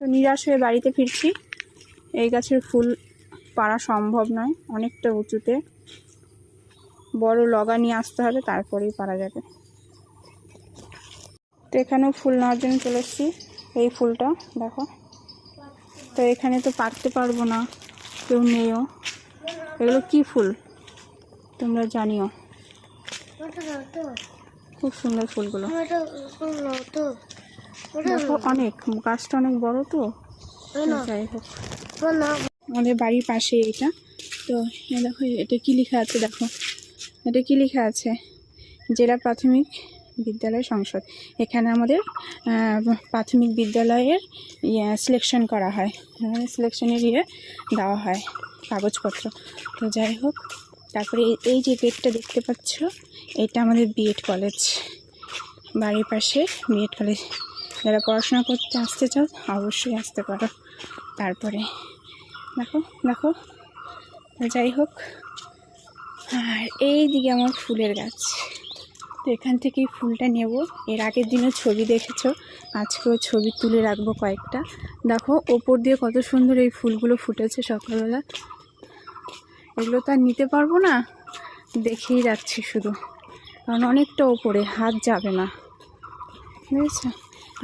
তো নিরাশ হয়ে বাড়িতে ফিরছি। এই গাছের ফুল পাড়া সম্ভব নয় অনেকটা উঁচুতে। বড় লগা নিয়ে আসতে হবে তারপরেই পারা যাবে। তো এখানেও ফুল নেওয়ার জন্য চলে এসেছি এই ফুলটা দেখো। তো এখানে তো পারতে পারব না কেউ নেইও। এগুলো কি ফুল? তোমরা জানিও। নাও খুব সুন্দর ফুলগুলো। অনেক। গাছটা অনেক বড় তো যাই হোক। আমাদের বাড়ির পাশে এটা। তো দেখো এটা কি লেখা আছে দেখো। এটা কি লেখা আছে? জেলা প্রাথমিক বিদ্যালয় সংসদ। এখানে আমাদের প্রাথমিক বিদ্যালয়ের সিলেকশন করা হয়। সিলেকশনের ইয়ে দেওয়া হয় কাগজপত্র। তো যাই হোক তারপরে এই- এই যে গেটটা দেখতে পাচ্ছ এটা আমাদের বিএড কলেজ বাড়ির পাশে বিএড কলেজ যারা পড়াশোনা করতে আসতে চাও, অবশ্যই আসতে পারো। তারপরে দেখো দেখো। যাই হোক, আর এই দিকে আমার ফুলের গাছ। তো এখান থেকেই ফুলটা নেব। এর আগের দিনও ছবি দেখেছ, আজকেও ছবি তুলে রাখব কয়েকটা। দেখো, ওপর দিয়ে কত সুন্দর এই ফুলগুলো ফুটেছে সকালবেলা। এগুলো তো আর নিতে পারব না, দেখেই রাখছি শুধু। কারণ অনেকটা ওপরে, হাত যাবে না। বুঝেছ?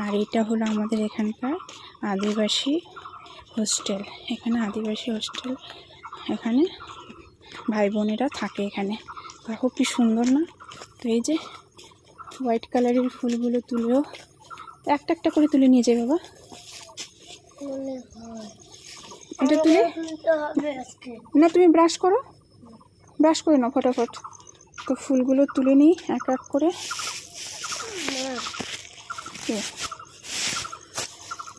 আর এটা হলো আমাদের এখানকার আদিবাসী হোস্টেল। এখানে আদিবাসী হোস্টেল এখানে ভাই বোনেরা থাকে এখানে। দেখো কি সুন্দর না? তো এই যে হোয়াইট কালারের ফুলগুলো তুলেও একটা একটা করে তুলে নিয়ে যাই বাবা। এটা তুলে? না তুমি ব্রাশ করো। ব্রাশ করে নাও ফটাফট। তো ফুলগুলো তুলে নিই এক এক করে। কি?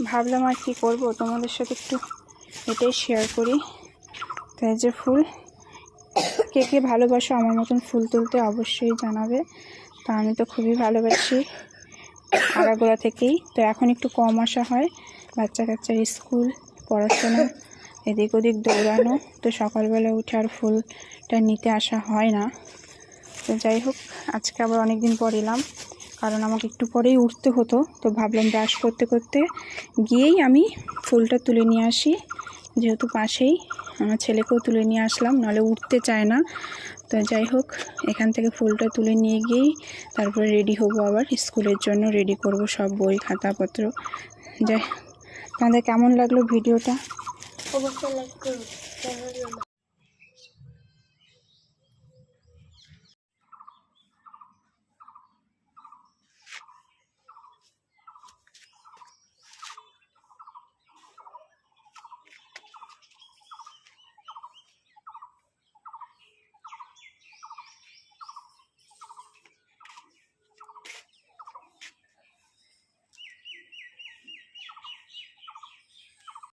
ভাবলাম আর কি করব, তোমাদের সাথে একটু এটাই শেয়ার করি। তাই যে ফুল, কে কে ভালোবাসো আমার মতন ফুল তুলতে অবশ্যই জানাবে। তা আমি তো খুবই ভালোবাসি আগাগোড়া থেকেই। তো এখন একটু কম আসা হয় বাচ্চা কাচ্চার স্কুল, পড়াশোনা, এদিক ওদিক দৌড়ানো। তো সকালবেলা উঠে আর ফুলটা নিতে আসা হয় না। তো যাই হোক, আজকে আবার অনেক দিন পর এলাম। কারণ আমাকে একটু পরেই উঠতে হতো, তো ভাবলাম ব্রাশ করতে করতে গিয়েই আমি ফুলটা তুলে নিয়ে আসি। যেহেতু পাশেই আমার ছেলেকেও তুলে নিয়ে আসলাম, নাহলে উঠতে চায় না। তো যাই হোক, এখান থেকে ফুলটা তুলে নিয়ে গিয়েই তারপরে রেডি হব আবার। স্কুলের জন্য রেডি করব সব বই, খাতাপত্র। যাই, তোমাদের কেমন লাগল ভিডিওটা?